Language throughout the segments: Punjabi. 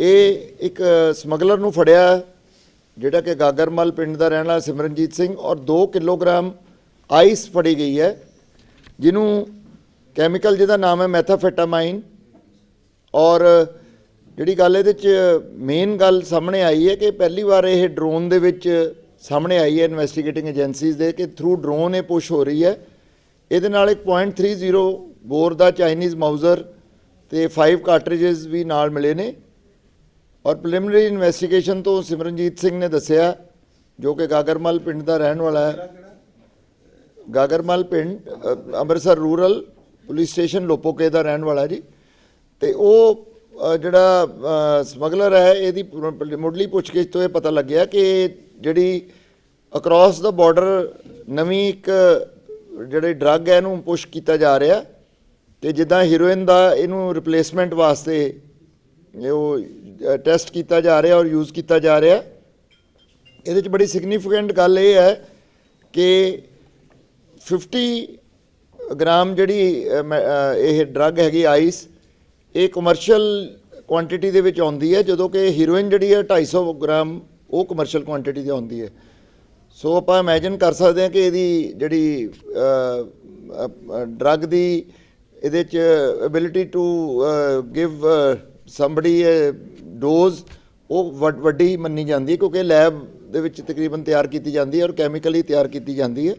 ਇਹ ਇੱਕ ਸਮਗਲਰ ਨੂੰ ਫੜਿਆ, ਜਿਹੜਾ ਕਿ ਗਾਗਰਮਲ ਪਿੰਡ ਦਾ ਰਹਿਣ ਵਾਲਾ ਸਿਮਰਨਜੀਤ ਸਿੰਘ, ਔਰ 2 ਕਿਲੋਗ੍ਰਾਮ ਆਈਸ ਫੜੀ ਗਈ ਹੈ, ਜਿਹਨੂੰ ਕੈਮੀਕਲ ਜਿਹਦਾ ਨਾਮ ਹੈ ਮੈਥਾਫੈਟਾਮਾਈਨ, ਔਰ ਜਿਹੜੀ ਗੱਲ ਇਹਦੇ ਚ ਮੇਨ ਗੱਲ ਸਾਹਮਣੇ ਆਈ ਹੈ ਕਿ ਪਹਿਲੀ ਵਾਰ ਇਹ ਡਰੋਨ ਦੇ ਵਿੱਚ ਸਾਹਮਣੇ ਆਈ ਹੈ ਇਨਵੈਸਟੀਗੇਟਿੰਗ ਏਜੰਸੀਜ਼ ਦੇ, ਕਿ ਥਰੂ ਡਰੋਨ ਇਹ ਪੁਸ਼ ਹੋ ਰਹੀ ਹੈ। ਇਹਦੇ ਨਾਲ ਇੱਕ .30 ਬੋਰ ਦਾ ਚਾਈਨੀਜ਼ ਮਾਊਜ਼ਰ ਤੇ 5 ਕਾਰਟ੍ਰਿਜਸ ਵੀ ਨਾਲ ਮਿਲੇ ਨੇ। ਔਰ ਪ੍ਰੀਲਿਮਿਨਰੀ ਇਨਵੈਸਟੀਗੇਸ਼ਨ ਤੋਂ ਸਿਮਰਨਜੀਤ ਸਿੰਘ ਨੇ ਦੱਸਿਆ, ਜੋ ਕਿ ਗਾਗਰਮਲ ਪਿੰਡ ਦਾ ਰਹਿਣ ਵਾਲਾ ਹੈ। ਗਾਗਰਮਲ ਪਿੰਡ Amritsar rural police station Lopoke ਦਾ ਰਹਿਣ ਵਾਲਾ ਜੀ। ਤੇ ਉਹ ਜਿਹੜਾ ਸਮਗਲਰ ਹੈ, ਇਹਦੀ ਮੁੱਢਲੀ ਪੁੱਛਗਿੱਛ ਤੋਂ ਇਹ ਪਤਾ ਲੱਗਿਆ ਕਿ ਜਿਹੜੀ ਅਕ੍ਰੋਸ ਦਾ ਬਾਰਡਰ ਨਵੀਂ ਇੱਕ, ਜਿਹੜੇ ਡਰੱਗ ਹੈ, ਇਹਨੂੰ ਪੁਸ਼ ਕੀਤਾ ਜਾ ਰਿਹਾ। ਤੇ ਜਿੱਦਾਂ ਹੀਰੋਇਨ ਦਾ ਇਹਨੂੰ ਰਿਪਲੇਸਮੈਂਟ ਵਾਸਤੇ ਉਹ ਟੈਸਟ ਕੀਤਾ ਜਾ ਰਿਹਾ ਔਰ ਯੂਜ਼ ਕੀਤਾ ਜਾ ਰਿਹਾ। ਇਹਦੇ ਚ ਬੜੀ ਸਿਗਨੀਫੀਕੈਂਟ ਗੱਲ ਇਹ ਹੈ ਕਿ 50 ਗ੍ਰਾਮ ਜਿਹੜੀ ਅ, ਇਹ ਡਰੱਗ ਹੈਗੀ ਆਈਸ ਇਹ ਕਮਰਸ਼ੀਅਲ ਕੁਆਂਟੀਟੀ ਦੇ ਵਿੱਚ ਆਉਂਦੀ ਹੈ ਜਦੋਂ ਕਿ ਹੀਰੋਇਨ ਜਿਹੜੀ ਹੈ 250 ਗ੍ਰਾਮ ਉਹ ਕਮਰਸ਼ੀਅਲ ਕੁਆਂਟੀਟੀ 'ਤੇ ਆਉਂਦੀ ਹੈ। ਸੋ ਆਪਾਂ ਇਮੇਜਿਨ ਕਰ ਸਕਦੇ ਹਾਂ ਕਿ ਇਹਦੀ ਜਿਹੜੀ ਡਰੱਗ ਦੀ ਇਹਦੇ ਚ ability to give somebody dose ਉਹ ਵੱਡ- ਵੱਡੀ ਮੰਨੀ ਜਾਂਦੀ ਹੈ ਕਿਉਂਕਿ ਲੈਬ ਦੇ ਵਿੱਚ ਤਕਰੀਬਨ ਤਿਆਰ ਕੀਤੀ ਜਾਂਦੀ ਹੈ ਔਰ ਕੈਮੀਕਲੀ ਤਿਆਰ ਕੀਤੀ ਜਾਂਦੀ ਹੈ।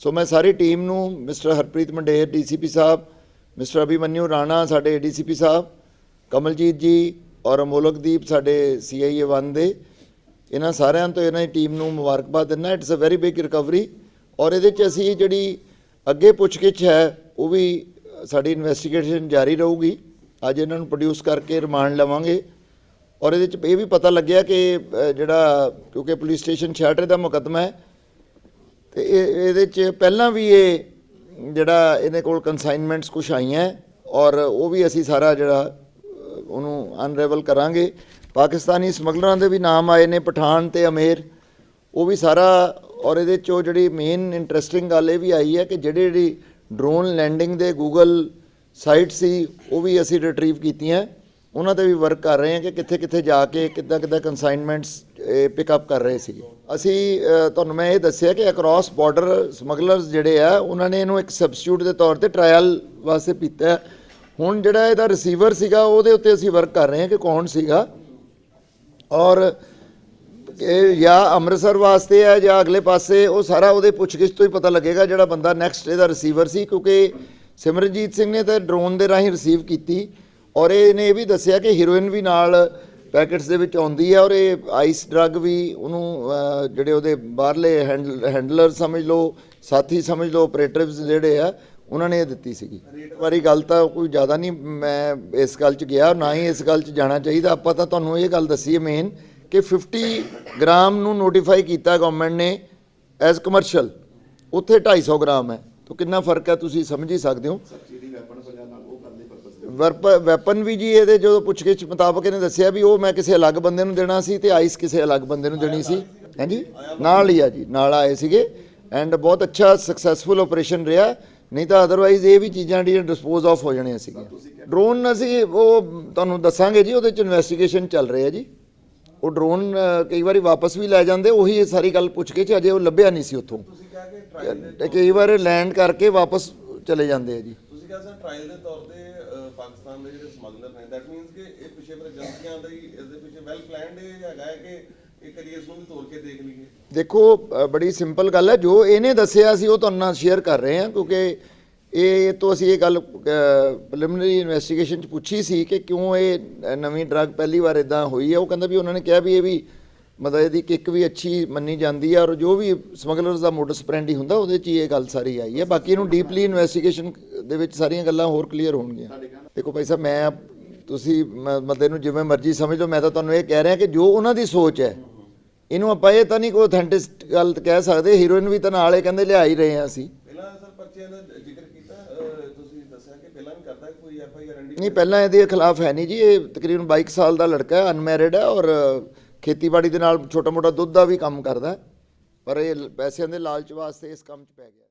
ਸੋ ਮੈਂ ਸਾਰੀ ਟੀਮ ਨੂੰ ਮਿਸਟਰ ਹਰਪ੍ਰੀਤ ਮੰਡੇਰ ਡੀਸੀਪੀ ਸਾਹਿਬ ਮਿਸਟਰ ਅਭਿਮਨਿਊ ਰਾਣਾ ਸਾਡੇ ਏਡੀਸੀਪੀ ਸਾਹਿਬ ਕਮਲਜੀਤ ਜੀ ਔਰ ਅਮੋਲਕਦੀਪ ਸਾਡੇ ਸੀਆਈਏ 1 ਦੇ, ਇਹਨਾਂ ਸਾਰਿਆਂ ਤੋਂ ਇਹਨਾਂ ਦੀ ਟੀਮ ਨੂੰ ਮੁਬਾਰਕਬਾਦ ਦਿੰਦਾ। It's a very big recovery ਔਰ ਇਹਦੇ ਚ ਅਸੀਂ ਜਿਹੜੀ ਅੱਗੇ ਪੁੱਛਗਿੱਛ ਹੈ, ਉਹ ਵੀ ਸਾਡੀ ਇਨਵੈਸਟੀਗੇਸ਼ਨ ਜਾਰੀ ਰਹੂਗੀ। ਅੱਜ ਇਹਨਾਂ ਨੂੰ ਪ੍ਰੋਡਿਊਸ ਕਰਕੇ ਰਿਮਾਂਡ ਲਵਾਂਗੇ। ਔਰ ਇਹਦੇ ਚ ਇਹ ਵੀ ਪਤਾ ਲੱਗਿਆ ਕਿ ਜਿਹੜਾ, ਕਿਉਂਕਿ ਪੁਲਿਸ ਸਟੇਸ਼ਨ ਛਾਟਰੇ ਦਾ ਮੁਕੱਦਮਾ ਹੈ, ਤੇ ਇਹ, ਇਹਦੇ ਚ ਪਹਿਲਾਂ ਵੀ ਇਹ, ਜਿਹੜਾ ਇਹਦੇ ਕੋਲ ਕਨਸਾਈਨਮੈਂਟਸ ਕੁਝ ਆਈਆਂ, ਔਰ ਉਹ ਵੀ ਅਸੀਂ ਸਾਰਾ ਜਿਹੜਾ ਉਹਨੂੰ ਅਨਰੇਵਲ ਕਰਾਂਗੇ। ਪਾਕਿਸਤਾਨੀ ਸਮਗਲਰਾਂ ਦੇ ਵੀ ਨਾਮ ਆਏ ਨੇ, ਪਠਾਨ ਤੇ ਅਮੇਰ, ਉਹ ਵੀ ਸਾਰਾ, ਔਰ ਇਹਦੇ ਚੋਂ ਜਿਹੜੀ ਮੇਨ ਇੰਟਰਸਟਿੰਗ ਗੱਲ ਇਹ ਵੀ ਆਈ ਹੈ ਕਿ ਜਿਹੜੇ ਜਿਹੜੀ ਡਰੋਨ ਲੈਂਡਿੰਗ ਦੇ ਗੂਗਲ ਸਾਈਟ ਸੀ, ਉਹ ਵੀ ਅਸੀਂ ਰਿਟਰੀਵ ਕੀਤੀਆਂ। ਉਹਨਾਂ ਤੇ ਵੀ ਵਰਕ ਕਰ ਰਹੇ ਹਾਂ ਕਿ ਕਿੱਥੇ ਕਿੱਥੇ ਜਾ ਕੇ ਕਿੱਦਾਂ ਕਿੱਦਾਂ ਕਨਸਾਈਨਮੈਂਟਸ ਪਿਕਅਪ ਕਰ ਰਹੇ ਸੀ ਅਸੀਂ ਤੁਹਾਨੂੰ ਮੈਂ ਇਹ ਦੱਸਿਆ ਕਿ ਅਕ੍ਰੋਸ ਬਾਰਡਰ ਸਮਗਲਰਸ ਜਿਹੜੇ ਆ, ਉਹਨਾਂ ਨੇ ਇਹਨੂੰ ਇੱਕ ਸਬਸਟੀਟਿਊਟ ਦੇ ਤੌਰ ਤੇ ਟ੍ਰਾਇਲ ਵਾਸਤੇ ਪੀਤਾ। ਹੁਣ ਜਿਹੜਾ ਇਹਦਾ ਰਿਸੀਵਰ ਸੀਗਾ, ਉਹਦੇ ਉੱਤੇ ਅਸੀਂ ਵਰਕ ਕਰ ਰਹੇ ਹਾਂ ਕਿ ਕੌਣ ਸੀਗਾ। ਔਰ ਇਹ ਜਾਂ ਅੰਮ੍ਰਿਤਸਰ ਵਾਸਤੇ ਹੈ ਜਾਂ ਅਗਲੇ ਪਾਸੇ, ਉਹ ਸਾਰਾ ਉਹਦੇ ਪੁੱਛਗਿੱਛ ਤੋਂ ਹੀ ਪਤਾ ਲੱਗੇਗਾ ਜਿਹੜਾ ਬੰਦਾ ਨੈਕਸਟ ਇਹਦਾ ਰਿਸੀਵਰ ਸੀ, ਕਿਉਂਕਿ ਸਿਮਰਨਜੀਤ ਸਿੰਘ ਨੇ ਤਾਂ ਡਰੋਨ ਦੇ ਰਾਹੀਂ ਰਿਸੀਵ ਕੀਤੀ ਔਰ ਇਹਨੇ ਇਹ ਵੀ ਦੱਸਿਆ ਕਿ ਹੀਰੋਇਨ ਵੀ ਨਾਲ ਪੈਕੇਟਸ ਦੇ ਵਿੱਚ ਆਉਂਦੀ ਹੈ ਔਰ ਇਹ ਆਈਸ ਡਰੱਗ ਵੀ ਉਹਨੂੰ ਜਿਹੜੇ ਉਹਦੇ ਬਾਹਰਲੇ ਹੈਂਡਲਰ ਸਮਝ ਲਓ ਸਾਥੀ ਸਮਝ ਲਓ ਆਪਰੇਟਰਸ ਜਿਹੜੇ ਆ ਉਹਨਾਂ ਨੇ ਇਹ ਦਿੱਤੀ ਸੀਗੀ। ਵਾਰੀ ਗੱਲ ਤਾਂ ਕੋਈ ਜ਼ਿਆਦਾ ਨਹੀਂ ਮੈਂ ਇਸ ਗੱਲ 'ਚ ਗਿਆ ਨਾ ਹੀ ਇਸ ਗੱਲ 'ਚ ਜਾਣਾ ਚਾਹੀਦਾ। ਆਪਾਂ ਤਾਂ ਤੁਹਾਨੂੰ ਇਹ ਗੱਲ ਦੱਸੀ ਹੈ ਮੇਨ ਕਿ 50 ਗ੍ਰਾਮ ਨੂੰ ਨੋਟੀਫਾਈ ਕੀਤਾ ਗਵਰਨਮੈਂਟ ਨੇ ਐਜ਼ ਕਮਰਸ਼ੀਅਲ ਉੱਥੇ 250 ਗ੍ਰਾਮ ਹੈ। ਤਾਂ ਕਿੰਨਾ ਫ਼ਰਕ ਹੈ ਤੁਸੀਂ ਸਮਝ ਹੀ ਸਕਦੇ ਹੋ। ਵੈਪਨ ਵੀ ਜੀ ਇਹਦੇ ਜਦੋਂ ਪੁੱਛਗਿੱਛ ਮੁਤਾਬਕ ਇਹਨੇ ਦੱਸਿਆ ਵੀ ਉਹ ਮੈਂ ਕਿਸੇ ਅਲੱਗ ਬੰਦੇ ਨੂੰ ਦੇਣਾ ਸੀ ਤੇ ਆਈਸ ਕਿਸੇ ਅਲੱਗ ਬੰਦੇ ਨੂੰ ਦੇਣੀ ਸੀ। ਹਾਂਜੀ? ਨਾਲ ਹੀ ਆ ਜੀ ਨਾਲ ਆਏ ਸੀਗੇ। ਐਂਡ ਬਹੁਤ ਅੱਛਾ ਸਕਸੈਸਫੁਲ ਆਪਰੇਸ਼ਨ ਰਿਹਾ। ਨਹੀਂ ਤਾਂ ਅਦਰਵਾਈਜ਼ ਇਹ ਵੀ ਚੀਜ਼ਾਂ ਜਿਹੜੀਆਂ ਡਿਸਪੋਜ਼ ਆਫ ਹੋ ਜਾਣੀਆਂ ਸੀਗੀਆਂ। ਡਰੋਨ ਅਸੀਂ ਉਹ ਤੁਹਾਨੂੰ ਦੱਸਾਂਗੇ ਜੀ ਉਹਦੇ ਚ ਇਨਵੈਸਟੀਗੇਸ਼ਨ ਚੱਲ ਰਹੀ ਹੈ ਜੀ। ਉਹ ਡਰੋਨ ਕਈ ਵਾਰੀ ਵਾਪਸ ਵੀ ਲੈ ਜਾਂਦੇ ਉਹੀ ਸਾਰੀ ਗੱਲ ਪੁੱਛ ਕੇ ਚ ਅਜੇ ਉਹ ਲੱਭਿਆ ਨਹੀਂ ਸੀ ਉੱਥੋਂ। ਕਈ ਵਾਰ ਲੈਂਡ ਕਰਕੇ ਵਾਪਸ ਚਲੇ ਜਾਂਦੇ ਆ ਜੀ। ਤੁਸੀਂ ਕਿਹਾ ਸਰ ਟ੍ਰਾਇਲ ਦੇ ਤੌਰ ਤੇ ਪਾਕਿਸਤਾਨ ਦੇ ਜਿਹੜੇ ਸਮਗਲਰ ਨੇ ਦੈਟ ਮੀਨਸ ਕਿ ਇਹ ਪਿਛੇ ਪਰ ਏਜੰਸੀਆਂ ਦਾ ਹੀ ਇਸ ਦੇ ਪਿੱਛੇ ਵੈਲ ਪਲਾਨਡ ਹੈਗਾ ਹੈ ਕਿ ਇਹ ਕਰੀਏ ਇਸ ਨੂੰ ਵੀ ਤੋੜ ਕੇ ਦੇਖ ਲਈਏ? ਦੇਖੋ ਬੜੀ ਸਿੰਪਲ ਗੱਲ ਹੈ। ਜੋ ਇਹਨੇ ਦੱਸਿਆ ਸੀ ਉਹ ਤੁਹਾਨੂੰ ਨਾਲ ਸ਼ੇਅਰ ਕਰ ਰਹੇ ਹਾਂ ਕਿਉਂਕਿ ਇਹ ਤੋਂ ਅਸੀਂ ਇਹ ਗੱਲ ਪ੍ਰੀਲਿਮਿਨਰੀ ਇਨਵੈਸਟੀਗੇਸ਼ਨ ਚ ਪੁੱਛੀ ਸੀ ਕਿ ਕਿਉਂ ਇਹ ਨਵੀਂ ਡਰੱਗ ਪਹਿਲੀ ਵਾਰ ਇਦਾਂ ਹੋਈ ਹੈ। ਉਹ ਕਹਿੰਦਾ ਵੀ ਉਹਨਾਂ ਨੇ ਕਿਹਾ ਵੀ ਇਹ ਵੀ ਮਤਲਬ ਇਹਦੀ ਕਿੱਕ ਵੀ ਅੱਛੀ ਮੰਨੀ ਜਾਂਦੀ ਹੈ ਔਰ ਜੋ ਵੀ ਸਮਗਲਰਸ ਦਾ ਮੋਡਸ ਪ੍ਰੈਂਡੀ ਹੁੰਦਾ ਉਹਦੇ ਚ ਹੀ ਇਹ ਗੱਲ ਸਾਰੀ ਆਈ ਹੈ ਬਾਕੀ ਇਹਨੂੰ ਡੀਪਲੀ ਇਨਵੈਸਟੀਗੇਸ਼ਨ ਦੇ ਵਿੱਚ ਸਾਰੀਆਂ ਗੱਲਾਂ ਹੋਰ ਕਲੀਅਰ ਹੋਣਗੀਆਂ। ਦੇਖੋ ਭਾਈ ਸਾਹਿਬ ਮੈਂ ਤੁਸੀਂ ਮ- ਮਤੇ ਨੂੰ ਜਿਵੇਂ ਮਰਜ਼ੀ ਸਮਝ ਲਓ ਮੈਂ ਤਾਂ ਤੁਹਾਨੂੰ ਇਹ ਕਹਿ ਰਿਹਾ ਕਿ ਜੋ ਉਹਨਾਂ ਦੀ ਸੋਚ ਹੈ ਇਹਨੂੰ ਆਪਾਂ ਇਹ ਤਾਂ ਨਹੀਂ ਕੋਈ ਅਥੈਂਟਿਕ ਗੱਲ ਕਹਿ ਸਕਦੇ ਹੀਰੋਇਨ ਵੀ ਤਾਂ ਨਾਲ ਕਹਿੰਦੇ ਲਿਆ ਹੀ ਰਹੇ ਹਾਂ ਅਸੀਂ। ਪਹਿਲਾਂ ਸਰ ਪਰਚਿਆਂ ਦਾ ਜ਼ਿਕਰ ਕੀਤਾ ਅਹ, ਤੁਸੀਂ ਦੱਸਿਆ ਕਿ ਪਹਿਲਾਂ ਵੀ ਕਰਦਾ ਕੋਈ ਐਫ ਆਈ ਆਰ ਐਂਡੀ ਨਹੀਂ ਪਹਿਲਾਂ ਇਹਦੇ ਖਿਲਾਫ ਹੈ ਨਹੀਂ ਜੀ ਇਹ ਤਕਰੀਬਨ 22 ਸਾਲ ਦਾ ਲੜਕਾ ਹੈ ਅਨਮੈਰਿਡ ਹੈ ਔਰ ਖੇਤੀਬਾੜੀ ਦੇ ਨਾਲ ਛੋਟਾ ਮੋਟਾ ਦੁੱਧ ਦਾ ਵੀ ਕੰਮ ਕਰਦਾ ਪਰ ਇਹ ਪੈਸਿਆਂ ਦੇ ਲਾਲਚ ਵਾਸਤੇ ਇਸ ਕੰਮ 'ਚ ਪੈ ਗਿਆ।